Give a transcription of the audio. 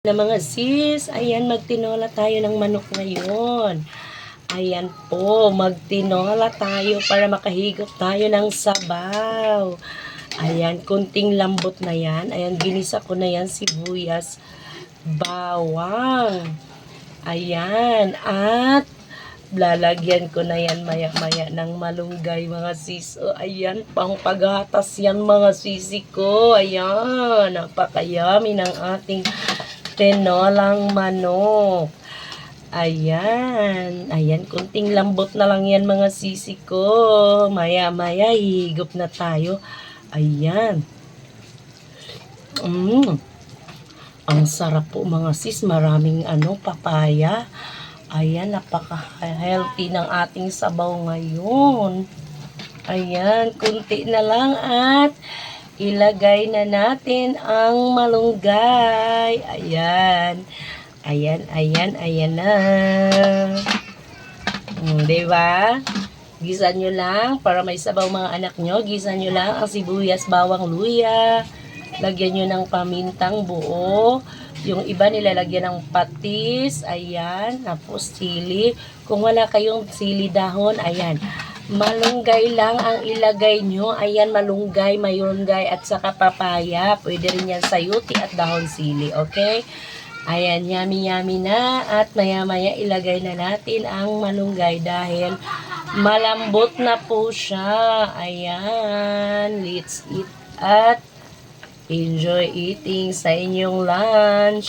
na mga sis, ayan, magtinola tayo ng manok ngayon. Ayan po, magtinola tayo para makahigop tayo ng sabaw. Ayan, kunting lambot na yan. Ayan, ginisa ko na yan, sibuyas, bawang. Ayan, at lalagyan ko na yan maya-maya ng malunggay mga sis. O, ayan, pang paghatas yan mga sisi ko. Ayan, napakayami ng ating tinolang manok. Ayan. Ayan, kunting lambot na lang yan mga sisi ko. Maya-maya, higop na tayo. Ayan. Mm. Ang sarap po mga sis. Maraming ano, papaya. Ayan, napaka-healthy ng ating sabaw ngayon. Ayan, kunti na lang at ilagay na natin ang malunggay. Ayan. Ayan, ayan, ayan na. Hmm, di ba? Gisa nyo lang para may sabaw mga anak nyo. Gisa nyo lang ang sibuyas, bawang, luya. Lagyan nyo ng pamintang buo. Yung iba nilalagyan ng patis. Ayan. Tapos sili. Kung wala kayong sili dahon, ayan. Malunggay lang ang ilagay nyo. Ayan, malunggay, mayunggay, at saka papaya. Pwede rin yan sayuti at dahon sili. Okay? Ayan, yummy-yummy na. At maya-maya ilagay na natin ang malunggay dahil malambot na po siya. Ayan. Let's eat at enjoy eating sa inyong lunch.